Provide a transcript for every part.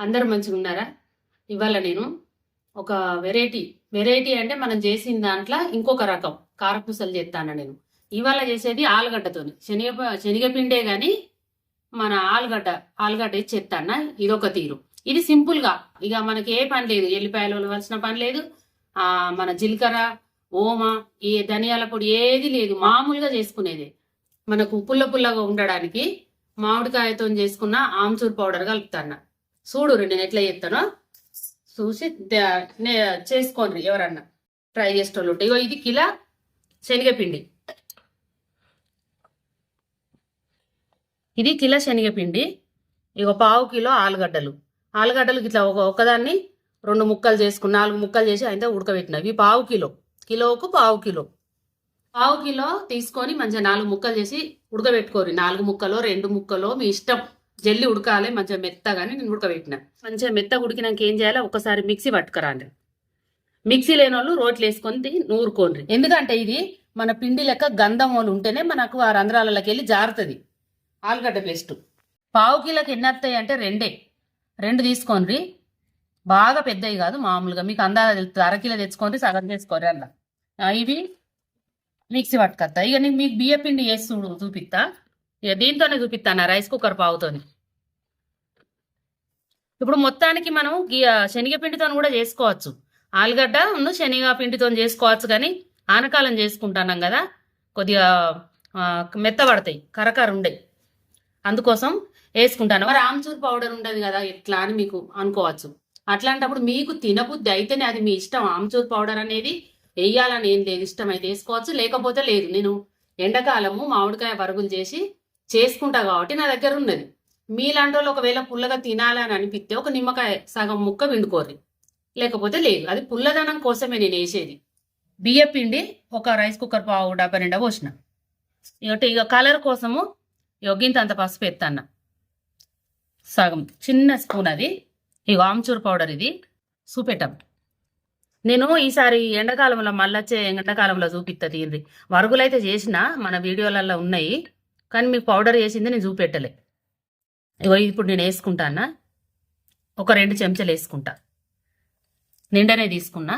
అందరు మంచిగా ఉన్నారా? ఇవాళ నేను ఒక వెరైటీ వెరైటీ అంటే మనం చేసిన దాంట్లో ఇంకొక రకం కారపూసలు చేస్తాను నేను. ఇవాళ చేసేది ఆలుగడ్డతోని. శనగ శనగపిండే కానీ మన ఆలుగడ్డ ఆలుగడ్డ వేసి చేస్తాను ఇదొక తీరు. ఇది సింపుల్గా ఇక మనకి ఏ పని లేదు. ఎల్లిపాయలు వలసిన పని లేదు. మన జీలకర్ర ఓమ ఈ ధనియాల పొడి ఏది లేదు. మామూలుగా చేసుకునేది. మనకు పుల్ల పుల్లగా ఉండడానికి మామిడికాయతో చేసుకున్న ఆమ్చూర్ పౌడర్ కలుపుతాను చూడురు నేను ఎట్లా చేస్తానో చూసి చేసుకోండి ఎవరన్నా. ట్రై చేసేటోళ్ళు ఉంటే. ఇగో ఇది కిలో శనగపిండి. ఇది కిలో శనగపిండి. ఇగో పావు కిలో ఆలుగడ్డలు. ఆలుగడ్డలు ఇట్లా ఒక ఒకదాన్ని రెండు ముక్కలు చేసుకుని నాలుగు ముక్కలు చేసి అయితే ఉడకబెట్టినవి ఇవి పావు కిలో. కిలోకు పావు కిలో. పావు కిలో తీసుకొని మంచిగా నాలుగు ముక్కలు చేసి ఉడకబెట్టుకోరు నాలుగు ముక్కలో రెండు ముక్కలో మీ ఇష్టం. జల్లి ఉడకాలి మంచిగా మెత్తగానే నేను ఉడకబెట్టిన. మంచిగా మెత్తగా ఉడికినాక ఏం చేయాలి? ఒకసారి మిక్సీ పట్టుకురాండి. మిక్సీ లేని వాళ్ళు రోట్లు వేసుకొని నూరుకోండి ఎందుకంటే ఇది మన పిండి లెక్క గంధం వాళ్ళు ఉంటేనే మనకు ఆ రంధ్రాలలోకి వెళ్ళి జారుతుంది. ఆలుగడ్డ పేస్ట్. పావు కిలోకి ఎన్ని వస్తాయి అంటే రెండే. రెండు తీసుకోండి బాగా పెద్దవి కాదు మామూలుగా. మీకు అందాజ తెలుస్తుంది. అరకిలో తెచ్చుకోండి సగం చేసుకోండి అన్న ఇవి మిక్సీ పట్టుకొస్తా ఇక నేను మీకు బియ్య పిండి వేసి చూపిస్తా ఇక దీంతోనే చూపిస్తాను రైస్ కుక్కర్ పావుతోని. ఇప్పుడు మొత్తానికి మనం గి- శనగపిండితో కూడా చేసుకోవచ్చు. ఆలుగడ్డ ఉన్న శనగపిండితో చేసుకోవచ్చు కానీ ఆనకాలం చేసుకుంటున్నాం కదా కొద్దిగా మెత్తబడతాయి కరకర ఉండే అందుకోసం వేసుకుంటాను. మరి ఆమ్చూర్ పౌడర్ ఉండదు కదా ఎట్లా అని మీకు అనుకోవచ్చు. అట్లాంటప్పుడు మీకు తినబుద్ధి అయితేనే అది మీ ఇష్టం. ఆమ్చూర్ పౌడర్ అనేది వేయాలని ఏం లేదు ఇష్టం అయితే వేసుకోవచ్చు లేకపోతే లేదు. నేను ఎండాకాలము మామిడికాయ పరుగులు చేసి చేసుకుంటా కాబట్టి నా దగ్గర ఉన్నది. మీలాంటి వాళ్ళు ఒకవేళ పుల్లగా తినాలని అనిపిస్తే ఒక నిమ్మకాయ సగం ముక్క విండుకోరి లేకపోతే లేదు అది పుల్లదనం కోసమే నేను వేసేది. బియ్య పిండి ఒక రైస్ కుక్కర్ పావు డబ్బా నిండా పోసిన. ఇక ఇక కలర్ కోసము యొగ్గింత అంత పసుపు ఎత్తన్న. సగం చిన్న స్పూన్ అది. ఈ ఆమ్చూర్ పౌడర్ ఇది. చూపెట్టం నేను ఈసారి ఎండాకాలంలో మళ్ళొచ్చే ఎండాకాలంలో చూపిస్తా తీయండి వరుగులైతే చేసిన మన వీడియోలలో ఉన్నాయి. కానీ మీకు పౌడర్ వేసింది నేను చూపెట్టలే. ఇగో ఇప్పుడు నేను వేసుకుంటానా ఒక రెండు చెంచాలు వేసుకుంటా. నిండనే తీసుకున్నా.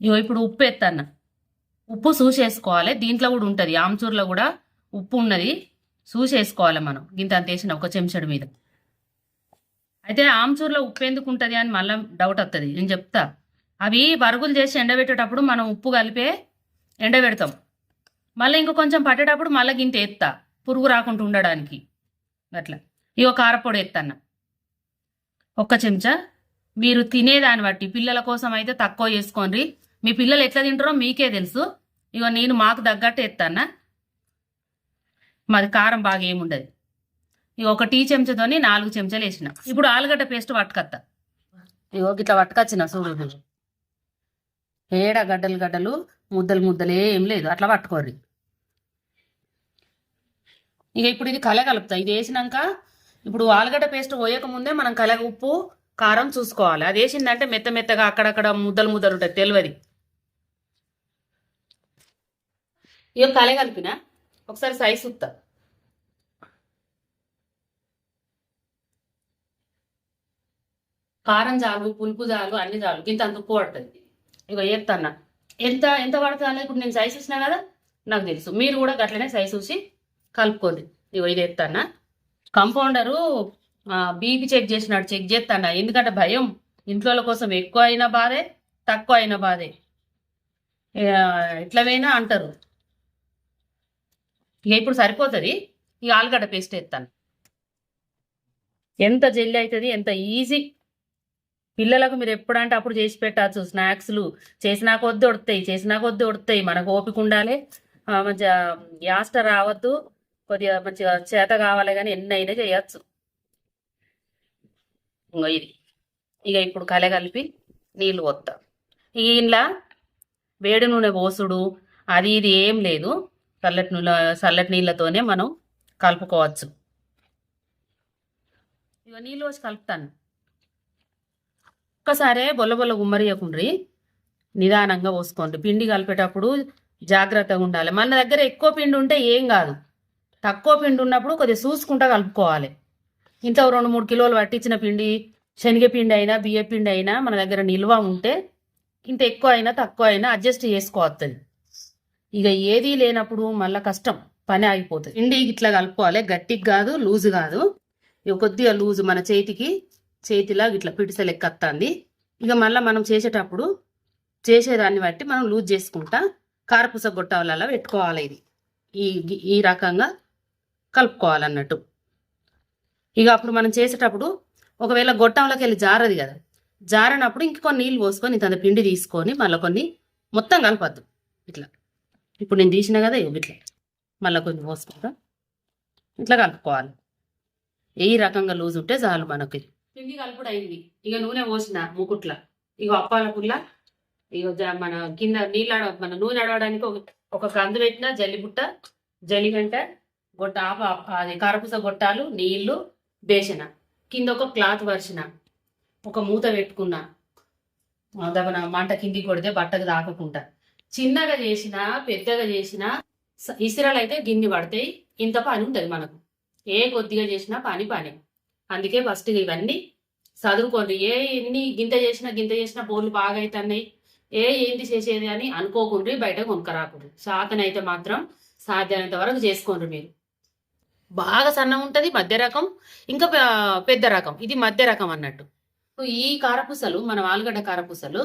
ఇగో ఇప్పుడు ఉప్పు ఎత్తన్న ఉప్పు చూసేసుకోవాలి దీంట్లో కూడా ఉంటుంది. ఆమ్చూర్లో కూడా ఉప్పు ఉన్నది. చూసేసుకోవాలి మనం. ఇంత అంత వేసిన ఒక చెంచడు మీద. అయితే ఆమ్చూర్లో ఉప్పు ఎందుకు ఉంటుంది అని మళ్ళీ డౌట్ వస్తుంది నేను చెప్తా. అవి పరుగులు చేసి ఎండబెట్టేటప్పుడు మనం ఉప్పు కలిపే ఎండబెడతాం మళ్ళీ ఇంకో కొంచెం పట్టేటప్పుడు మళ్ళీ గింత ఎత్తా. పురుగు రాకుండా ఉండడానికి. అట్లా. ఇగో కారపొడి ఎత్తన్న. ఒక్క చెంచా. మీరు తినేదాన్ని బట్టి పిల్లల కోసం అయితే తక్కువ చేసుకోండి. మీ పిల్లలు ఎట్లా తింటారో మీకే తెలుసు. ఇగో నేను మాకు తగ్గట్టు ఎత్తాన్న. మాది కారం బాగా ఏముండదు. ఇక ఒక టీ చెంచాతోని నాలుగు చెంచాలు వేసిన. ఇప్పుడు ఆలుగడ్డ పేస్ట్ పట్టుకత్తా. ఇగో ఇట్లా పట్టుకొచ్చిన చూడు ఏడ గడ్డలు గడ్డలు? ముద్దలు ముద్దలు ఏం లేదు అట్లా పట్టుకోర్రి. ఇక ఇప్పుడు ఇది కల కలుపుతా. ఇది వేసినాక ఇప్పుడు ఆలుగడ్డ పేస్ట్ పోయక ముందే మనం కలగ ఉప్పు కారం చూసుకోవాలి. అది వేసిందంటే మెత్త మెత్తగా అక్కడక్కడ ముద్దలు ముద్దలు ఉంటుంది తెలియదు ఇక కల కలిపిన ఒకసారి సైజ్ ఉత్తా కారం చాలు పులుపు చాలు అన్ని చాలు. ఇంత అంత ఉప్పు పడుతుంది. ఇక ఎత్తన్న ఎంత ఎంత పడుతుంది అనేది ఇప్పుడు నేను సైజ్ ఇచ్చినా కదా నాకు తెలుసు. మీరు కూడా గట్లనే సైజ్ చూసి కలుపుకోండి. ఇగో ఇది ఎత్తన్న. కంపౌండరు బీపీ చెక్ చేసినాడు. చెక్ చేస్తాను ఎందుకంటే భయం. ఇంట్లో కోసం ఎక్కువ అయినా బాధే తక్కువ అయినా బాధే. ఎట్లవైనా అంటారు. ఇక ఇప్పుడు సరిపోతుంది. ఈ ఆలుగడ్డ పేస్ట్ ఎత్తాను ఎంత జల్లి అవుతుంది ఎంత ఈజీ పిల్లలకు మీరు ఎప్పుడంటే అప్పుడు చేసి పెట్టచ్చు. స్నాక్స్లు చేసినా కొద్ది ఉడతాయి చేసినా కొద్ది ఉడతాయి. మనకు ఓపిక ఉండాలి. మంచిగా యాస్ట రావద్దు. కొద్దిగా మంచిగా చేత కావాలి కానీ ఎన్ని అయినా చేయచ్చు. ఇంకో ఇది. ఇక ఇప్పుడు కలె కలిపి నీళ్ళు పోతా ఇక వేడి నూనె పోసుడు అది ఇది ఏం లేదు. చల్లటి నూనె చల్లటి నీళ్ళతోనే మనం కలుపుకోవచ్చు. ఇక నీళ్ళు వచ్చి కలుపుతాను. ఒక్కసారే బొల్ల బొల్ల గుమ్మరియకుండ్రి. నిదానంగా పోసుకోండి. పిండి కలిపేటప్పుడు జాగ్రత్తగా ఉండాలి. మన దగ్గర ఎక్కువ పిండి ఉంటే ఏం కాదు. తక్కువ పిండి ఉన్నప్పుడు కొద్దిగా చూసుకుంటా కలుపుకోవాలి. ఇంత రెండు మూడు కిలోలు పట్టించిన పిండి శనగపిండి అయినా బియ్య పిండి అయినా మన దగ్గర నిల్వ ఉంటే ఇంత ఎక్కువ అయినా తక్కువ అయినా అడ్జస్ట్ చేసుకోవస్తుంది ఇక ఏదీ లేనప్పుడు మళ్ళీ కష్టం. పని ఆగిపోతుంది. పిండి ఇట్లా కలుపుకోవాలి. గట్టికి కాదు లూజు కాదు. ఇక కొద్దిగా లూజు మన చేతికి. చేతిలా ఇట్లా పిడిస లెక్క వస్తుంది ఇక మళ్ళీ మనం చేసేటప్పుడు చేసేదాన్ని బట్టి మనం లూజ్ చేసుకుంటా కారపూస గొట్టాలలో పెట్టుకోవాలి ఇది. ఈ ఈ రకంగా కలుపుకోవాలన్నట్టు. ఇక అప్పుడు మనం చేసేటప్పుడు ఒకవేళ గొట్టంలోకి వెళ్ళి జారది కదా. జారినప్పుడు ఇంక కొన్ని నీళ్ళు పోసుకొని ఇంత పిండి తీసుకొని మళ్ళీ కొన్ని మొత్తం కలపద్దు. ఇట్లా. ఇప్పుడు నేను తీసిన కదా ఇవి ఇట్లా. మళ్ళీ కొన్ని పోసుకుంటా. ఇట్లా కలుపుకోవాలి. ఏ రకంగా లూజ్ ఉంటే చాలు మనకి. పిండి కలుపుడు అయింది ఇక నూనె పోసిన ముకుట్ల. ఇక అప్పాల పుల్ల ఇక జ- మన కింద నీళ్ళు మన నూనె అడవడానికి ఒక ఒక కందు పెట్టిన జల్లిబుట్ట జల్లిగంట గొట్ట ఆప అది కారపూస గొట్టాలు నీళ్ళు బేసిన. కింద ఒక క్లాత్ పరిచిన ఒక మూత పెట్టుకున్నా. ఆ మంట కిందికి కొడితే బట్టకు తాకకుండా. చిన్నగా చేసినా పెద్దగా చేసినా స- ఇసిరాలు అయితే గిన్నె పడతాయి. ఇంత పని ఉంటుంది మనకు. ఏ కొద్దిగా చేసినా పని పని. అందుకే ఫస్ట్ ఇవన్నీ చదువుకోండి. ఏ ఎన్ని గింత చేసినా గింత చేసినా బోర్లు బాగా అవుతున్నాయి ఏ ఏంటి చేసేది అని అనుకోకుండా బయట కొనుక్కరాకుండ్రి. సాతనైతే మాత్రం సాధ్యమైనంత వరకు చేసుకోండి మీరు. బాగా సన్నం ఉంటుంది మధ్య రకం ఇంకా పెద్ద రకం. ఇది మధ్య రకం అన్నట్టు. ఈ కారపూసలు మన ఆలుగడ్డ కారపూసలు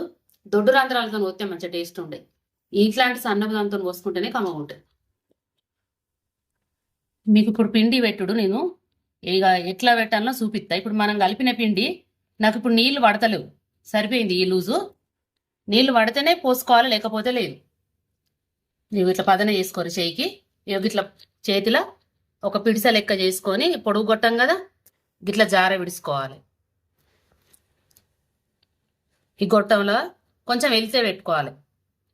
దొడ్డు రంధ్రాలతో పోతే మంచి టేస్ట్ ఉండే. ఇట్లాంటి సన్నపు దాంతో పోసుకుంటేనే కమ్మ ఉంటుంది. మీకు ఇప్పుడు పిండి పెట్టుడు నేను. ఇక ఎట్లా పెట్టాలో చూపిస్తా ఇప్పుడు మనం కలిపిన పిండి నాకు ఇప్పుడు నీళ్ళు పడతలేవు సరిపోయింది ఈ లూజు? నీళ్ళు పడితేనే పోసుకోవాలి లేకపోతే లేదు? నువ్వు ఇట్లా పదన చేసుకోరు చేయికి? ఇక ఇట్లా చేతిలో ఒక పిడిస లెక్క చేసుకొని పొడుగు కొట్టాం కదా గిట్లా జార విడుచుకోవాలి. ఈ గొట్టంలో కొంచెం వెలితే పెట్టుకోవాలి.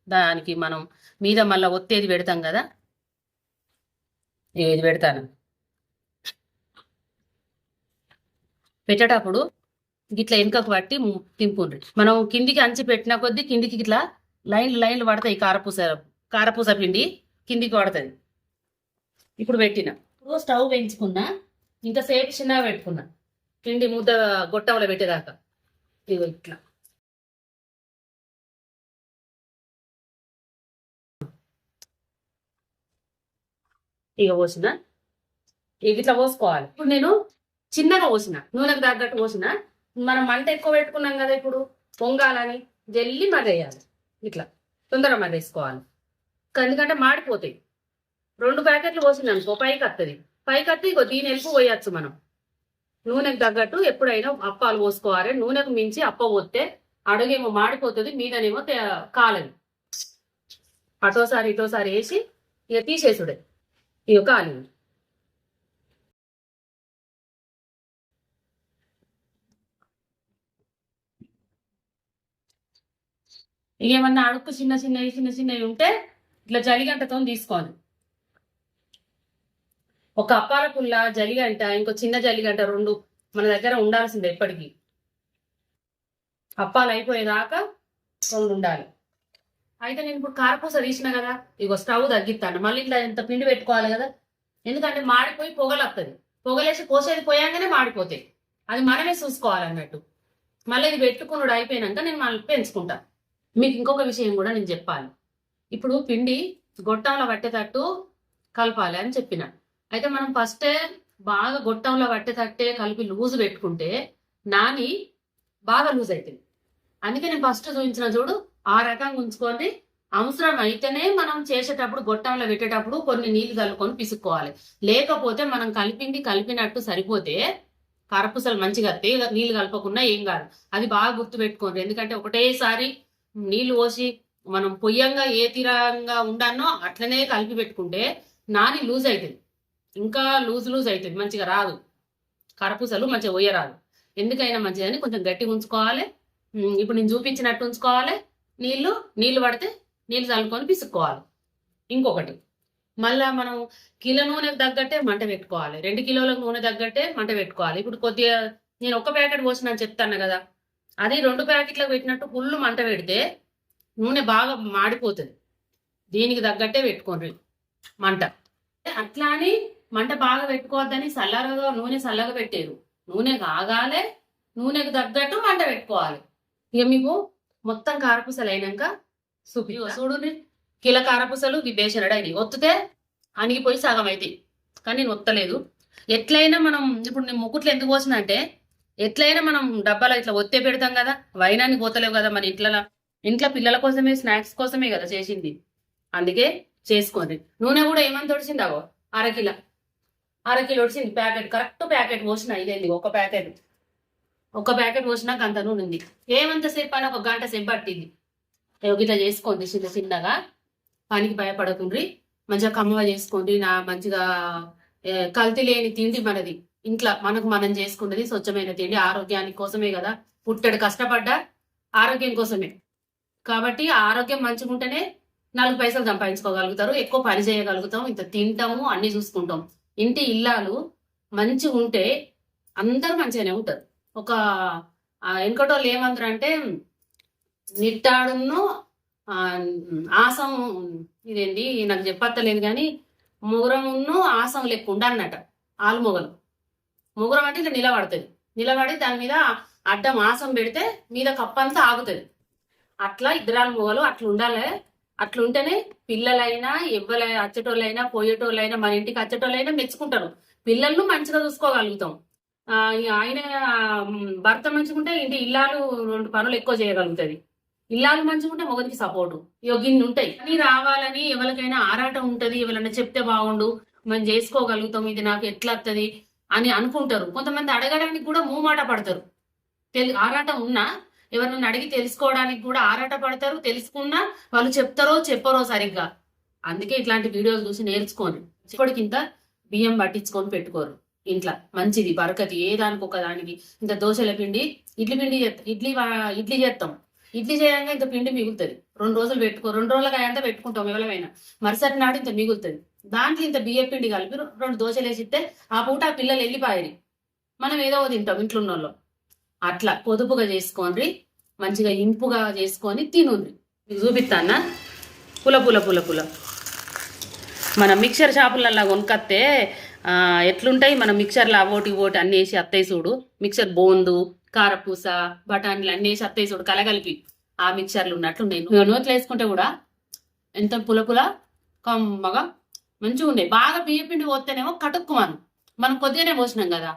దానికి మనం మీద మళ్ళీ ఒత్తేది పెడతాం కదా? ఇది పెడతాను. పెట్టేటప్పుడు గిట్లా వెనుకకు పట్టి తింపుండ్రి. మనం కిందికి అంచి పెట్టిన కొద్దీ కిందికి ఇట్లా లైన్లు లైన్లు పడతాయి కారపూస కారపూస పిండి కిందికి పడుతుంది ఇప్పుడు పెట్టిన. ఇప్పుడు స్టవ్ పెంచుకున్నా ఇంతసేపు చిన్నగా పెట్టుకున్నా. పిండి ముద్ద గొట్టంలో పెట్టేదాకా. ఇగో ఇట్లా. ఇక పోసిన. ఇట్లా పోసుకోవాలి. ఇప్పుడు నేను చిన్నగా పోసిన. నూనెకు తగ్గట్టు పోసిన. మనం మంట ఎక్కువ పెట్టుకున్నాం కదా ఇప్పుడు పొంగాలని జల్లి మరేయాలి ఇట్లా తొందరగా మరేసుకోవాలి ఎందుకంటే మాడిపోతాయి. రెండు ప్యాకెట్లు పోసిన ఇంకో పైకి వస్తుంది పైకి వస్తే ఇగో దీని ఎలుపు పోయచ్చు మనం. నూనెకు తగ్గట్టు ఎప్పుడైనా అప్పాలు పోసుకోవాలి. నూనెకు మించి అప్ప పోతే అడుగేమో మాడిపోతుంది మీదనేమో కాలని అటోసారి ఇటోసారి వేసి ఇక తీసేసుడే. ఇక కాలి ఏమన్నా అడుక్కు చిన్న చిన్నవి చిన్న చిన్నవి ఉంటే ఇట్లా జలిగంటతో తీసుకోవాలి. ఒక అప్పాల పుల్ల జలిగంట ఇంకో చిన్న జలిగంట రెండు మన దగ్గర ఉండాల్సిందే ఎప్పటికీ. అప్పాలు అయిపోయేదాకా రెండు ఉండాలి. అయితే నేను ఇప్పుడు కారపూస తీసిన కదా ఇగో స్టవ్ తగ్గిస్తాను మళ్ళీ ఇట్లా ఎంత పిండి పెట్టుకోవాలి కదా. ఎందుకంటే మాడిపోయి పొగలొస్తుంది పొగలేసి పోసేది పోయాంగానే మాడిపోతాయి. అది మనమే చూసుకోవాలన్నట్టు. మళ్ళీ ఇది పెట్టుకున్నాడు అయిపోయినాక నేను మళ్ళీ పెంచుకుంటాను మీకు ఇంకొక విషయం కూడా నేను చెప్పాలి. ఇప్పుడు పిండి గొట్టంలో పట్టేటట్టు కలపాలి అని చెప్పిన. అయితే మనం ఫస్టే బాగా గొట్టంలో పట్టేటట్టే కలిపి లూజ్ పెట్టుకుంటే నాని బాగా లూజ్ అవుతుంది అందుకే నేను ఫస్ట్ చూపించిన చూడు ఆ రకంగా ఉంచుకొని అవసరం అయితేనే మనం చేసేటప్పుడు గొట్టంలో పెట్టేటప్పుడు కొన్ని నీళ్ళు కలుపుకొని పిసుక్కోవాలి. లేకపోతే మనం కలిపింది కలిపినట్టు సరిపోతే కరపుసలు మంచిగా నీళ్ళు కలపకుండా ఏం కాదు. అది బాగా గుర్తు పెట్టుకోండి ఎందుకంటే ఒకటేసారి నీళ్ళు పోసి మనం పొయ్యంగా ఏ తీరంగా ఉండానో అట్లనే కలిపి పెట్టుకుంటే నాని లూజ్ అవుతుంది ఇంకా లూజ్ లూజ్ అవుతుంది మంచిగా రాదు. కరపూసలు మంచిగా పోయరాదు ఎందుకైనా మంచిదని కొంచెం గట్టిగా ఉంచుకోవాలి. ఇప్పుడు నేను చూపించినట్టు ఉంచుకోవాలి. నీళ్ళు నీళ్ళు పడితే నీళ్ళు చల్లుకొని పిసుక్కోవాలి. ఇంకొకటి మళ్ళా మనం కిలో నూనెకు తగ్గట్టే మంట పెట్టుకోవాలి. రెండు కిలోల నూనె తగ్గట్టే మంట పెట్టుకోవాలి. ఇప్పుడు కొద్దిగా నేను ఒక ప్యాకెట్ పోసిన చెప్తాను కదా అది రెండు ప్యాకెట్లకు పెట్టినట్టు ఫుల్ మంట పెడితే నూనె బాగా మాడిపోతుంది. దీనికి తగ్గట్టే పెట్టుకోండి మంట. అట్లా అని మంట బాగా పెట్టుకోవద్దని చల్లగా నూనె చల్లగా పెట్టారు. నూనె కాగాలే నూనెకు తగ్గట్టు మంట పెట్టుకోవాలి. ఇక మీకు మొత్తం కారపూసలు అయినాక చూపి చూడండి కిల కారపూసలు విభేషణడు అయినాయి. ఒత్తితే అణిగిపోయి సగం అవుతాయి కానీ నేను ఒత్తలేదు. ఎట్లయినా మనం ఇప్పుడు నేను ముక్కుట్లు ఎందుకు పోసిందంటే ఎట్లయినా మనం డబ్బాలో ఇట్లా ఒత్తే పెడతాం కదా వైనాన్ని పోతలేవు కదా మన ఇంట్లో ఇంట్లో పిల్లల కోసమే స్నాక్స్ కోసమే కదా చేసింది. అందుకే చేసుకోండి నూనె కూడా ఏమని తొడిచింది అవో అరకిల అరకిలో వచ్చింది ప్యాకెట్. కరెక్ట్ ప్యాకెట్ పోసిన ఇదేంది ఒక ప్యాకెట్. ఒక ప్యాకెట్ పోసినాక అంత నూనె ఉంది. ఏమంత సేపు అని ఒక గంట సేపు పట్టింది. ఇట్లా చేసుకోండి చిన్న చిన్నగా. పనికి భయపడకుండ్రి. మంచిగా కమ్మగా చేసుకోండి. నా మంచిగా కల్తీ లేని తిండి మనది. ఇంట్లో మనకు మనం చేసుకున్నది స్వచ్ఛమైన తిండి ఆరోగ్యానికి కోసమే కదా. పుట్టడు కష్టపడ్డా ఆరోగ్యం కోసమే. కాబట్టి ఆరోగ్యం మంచిగా ఉంటేనే నాలుగు పైసలు సంపాదించుకోగలుగుతారు ఎక్కువ పని చేయగలుగుతాం ఇంత తింటాము అన్ని చూసుకుంటాం. ఇంటి ఇల్లాలు మంచిగా ఉంటే అందరూ మంచిగానే ఉంటారు. ఒక ఆ, ఏమంటారు అంటే నిట్టాడును ఆసం ఇదేంటి నాకు చెప్పత్తలేదు కానీ ముగురమును ఆసం లెక్క ఉండన్నట ఆలు ముగ్గురం అంటే ఇట్లా నిలబడుతుంది. నిలబడి దాని మీద అడ్డం ఆసం పెడితే మీద కప్పంతా ఆగుతుంది. అట్లా ఇద్దరాలు మొగలు అట్లా ఉండాలి. అట్లుంటేనే పిల్లలైనా ఎవ్వల అచ్చటోళ్ళైనా పోయేటోళ్ళైనా మన ఇంటికి అచ్చటోళ్ళైనా మెచ్చుకుంటారు. పిల్లలను మంచిగా చూసుకోగలుగుతాం. ఆయన భర్త మంచిగుంటే ఇంటి ఇల్లాలు రెండు పనులు ఎక్కువ చేయగలుగుతుంది. ఇల్లాలు మంచిగుంటే మొగదికి సపోర్టు గిన్ని ఉంటాయి. అని రావాలని ఎవరికైనా ఆరాటం ఉంటది. ఎవరైనా చెప్తే బాగుండు. మనం చేసుకోగలుగుతాం. ఇది నాకు ఎట్లా వస్తుంది అని అనుకుంటారు. కొంతమంది అడగడానికి కూడా మూమాట పడతారు. తెలి ఆరాటం ఉన్నా ఎవరినైనా అడిగి తెలుసుకోవడానికి కూడా ఆరాట పడతారు తెలుసుకున్నా వాళ్ళు చెప్తారో చెప్పరో సరిగ్గా. అందుకే ఇట్లాంటి వీడియోలు చూసి నేర్చుకోను. ఇప్పటికింత బియ్యం పట్టించుకొని పెట్టుకోరు. ఇంట్లో మంచిది బరకతి ఏ దానికి ఒక దానికి. ఇంత దోశల పిండి ఇడ్లీ పిండి చేస్తాం ఇడ్లీ వా- ఇడ్లీ చేస్తాం ఇడ్లీ చేయంగా ఇంత పిండి మిగులుతుంది. రెండు రోజులు పెట్టుకో రెండు రోజులకి అయ్యంతా పెట్టుకుంటాం ఎవరైనా మరుసటి నాడు ఇంత మిగులుతుంది. దాంట్లో ఇంత బియ్య పిండి కలిపి రెండు దోశలు వేసిస్తే ఆ పూట ఆ పిల్లలు వెళ్ళిపోయారు. మనం ఏదో తింటాం ఇంట్లో ఉన్న అట్లా పొదుపుగా చేసుకోండి మంచిగా ఇంపుగా చేసుకొని తినుండ్రి. మీకు చూపిస్తానా పుల పుల పుల పుల. మన మిక్సర్ షాపులలో కొనుక్కొస్తే ఎట్లుంటాయి మన మిక్సర్లో అవోటి ఓటి అన్నీ వేసి అత్తయ్య చూడు. మిక్సర్ బోందు కారపూస బఠానీలు అన్నీ వేసి అత్తయ్య చూడు కలగలిపి. ఆ మిక్సర్లు ఉన్నట్లున్నాయి. నువ్వు నోట్లు వేసుకుంటే కూడా ఎంత పుల పుల కమ్మగా మంచిగా ఉన్నాయి బాగా బియ్య పిండి పోతేనేమో కటుక్కుమాను. మనం కొద్దిగానే పోసినాం కదా.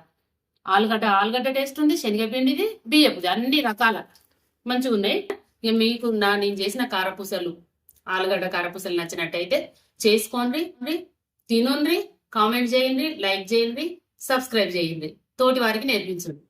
ఆలుగడ్డ ఆలుగడ్డ టేస్ట్ ఉంది శనగపిండిది బియ్యపుది అన్ని రకాల. మంచిగా ఉన్నాయి ఇక మీకు నా నేను చేసిన కారపూసలు. ఆలుగడ్డ కారపూసలు నచ్చినట్టయితే చేసుకోండి తినుండ్రి కామెంట్ చేయండి లైక్ చేయండి సబ్స్క్రైబ్ చేయండి. తోటి వారికి నేర్పించండి.